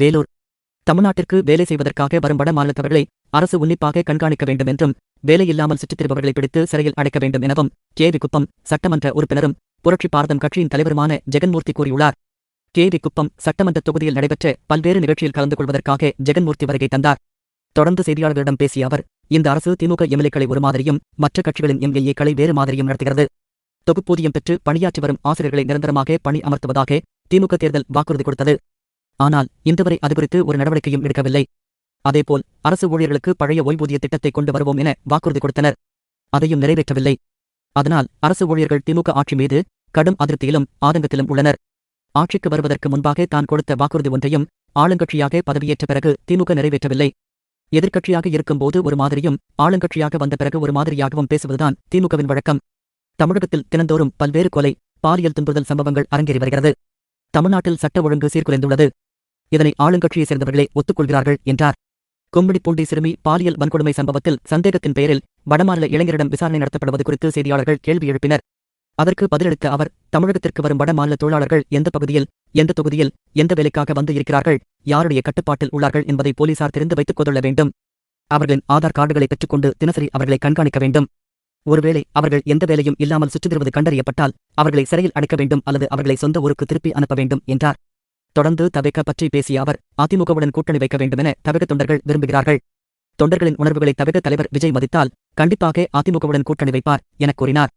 வேலூர். தமிழ்நாட்டிற்கு வேலை செய்வதற்காக வரும் வட மாநிலத்தவர்களை அரசு உன்னிப்பாக கண்காணிக்க வேண்டும் என்றும் வேலையில்லாமல் சுற்றித் திரும்பவர்களை பிடித்து சிறையில் அடைக்க வேண்டும் எனவும் கேவி குப்பம் சட்டமன்ற உறுப்பினரும் புரட்சி பாரதம் கட்சியின் தலைவருமான ஜெகன்மூர்த்தி கூறியுள்ளார். கேவி குப்பம் சட்டமன்ற தொகுதியில் நடைபெற்ற பல்வேறு நிகழ்ச்சியில் கலந்து கொள்வதற்காக ஜெகன்மூர்த்தி வருகை தந்தார். தொடர்ந்து செய்தியாளர்களிடம் பேசிய அவர் இந்த அரசு திமுக எம்எல்ஏக்களை ஒரு மாதிரியும் மற்ற கட்சிகளின் எம்எல்ஏக்களை வேறு மாதிரியும் நடத்துகிறது. தொகுப்பூதியம் பெற்று பணியாற்றி வரும் ஆசிரியர்களை நிரந்தரமாக பணி அமர்த்துவதாக திமுக தேர்தல் வாக்குறுதி கொடுத்தது. ஆனால் இன்றுவரை அதுகுறித்து ஒரு நடவடிக்கையும் எடுக்கவில்லை. அதேபோல் அரசு ஊழியர்களுக்கு பழைய ஓய்வூதிய திட்டத்தை கொண்டு வருவோம் என வாக்குறுதி கொடுத்தனர். அதையும் நிறைவேற்றவில்லை. அதனால் அரசு ஊழியர்கள் திமுக ஆட்சி மீது கடும் அதிருப்தியிலும் ஆதங்கத்திலும் உள்ளனர். ஆட்சிக்கு வருவதற்கு முன்பாக தான் கொடுத்த வாக்குறுதி ஒன்றையும் ஆளுங்கட்சியாக பதவியேற்ற பிறகு திமுக நிறைவேற்றவில்லை. எதிர்க்கட்சியாக இருக்கும்போது ஒரு மாதிரியும் ஆளுங்கட்சியாக வந்த பிறகு ஒரு மாதிரியாகவும் பேசுவதுதான் திமுகவின் வழக்கம். தமிழகத்தில் தினந்தோறும் பல்வேறு கொலை பாலியல் துன்புறுதல் சம்பவங்கள் அரங்கேறி வருகிறது. தமிழ்நாட்டில் சட்ட ஒழுங்கு சீர்குலைந்துள்ளது. இதனை ஆளுங்கட்சியை சேர்ந்தவர்களே ஒத்துக்கொள்கிறார்கள் என்றார். கும்மிடிப்பூண்டி சிறுமி பாலியல் வன்கொடுமை சம்பவத்தில் சந்தேகத்தின் பெயரில் வடமாநில இளைஞரிடம் விசாரணை நடத்தப்படுவது குறித்து செய்தியாளர்கள் கேள்வி எழுப்பினர். அதற்கு பதிலளித்த அவர் தமிழகத்திற்கு வரும் வடமாநில தொழிலாளர்கள் எந்த பகுதியில் எந்த தொகுதியில் எந்த வேலைக்காக வந்து இருக்கிறார்கள் யாருடைய கட்டுப்பாட்டில் உள்ளார்கள் என்பதை போலீசார் தெரிந்து வைத்துக் கொள்ள வேண்டும். அவர்களின் ஆதார் கார்டுகளை பெற்றுக்கொண்டு தினசரி அவர்களை கண்காணிக்க வேண்டும். ஒருவேளை அவர்கள் எந்த வேலையும் இல்லாமல் சுற்றித்திருவது கண்டறியப்பட்டால் அவர்களை சிறையில் அடைக்க வேண்டும் அல்லது அவர்களை சொந்த ஊருக்கு திருப்பி அனுப்ப வேண்டும் என்றார். தொடர்ந்து தவிக்க பற்றி பேசிய அவர் அதிமுகவுடன் கூட்டணி வைக்க வேண்டுமென தவிக தொண்டர்கள் விரும்புகிறார்கள். தொண்டர்களின் உணர்வுகளை தவிர தலைவர் விஜய் மதித்தால் கண்டிப்பாக அதிமுகவுடன் கூட்டணி வைப்பார் எனக் கூறினார்.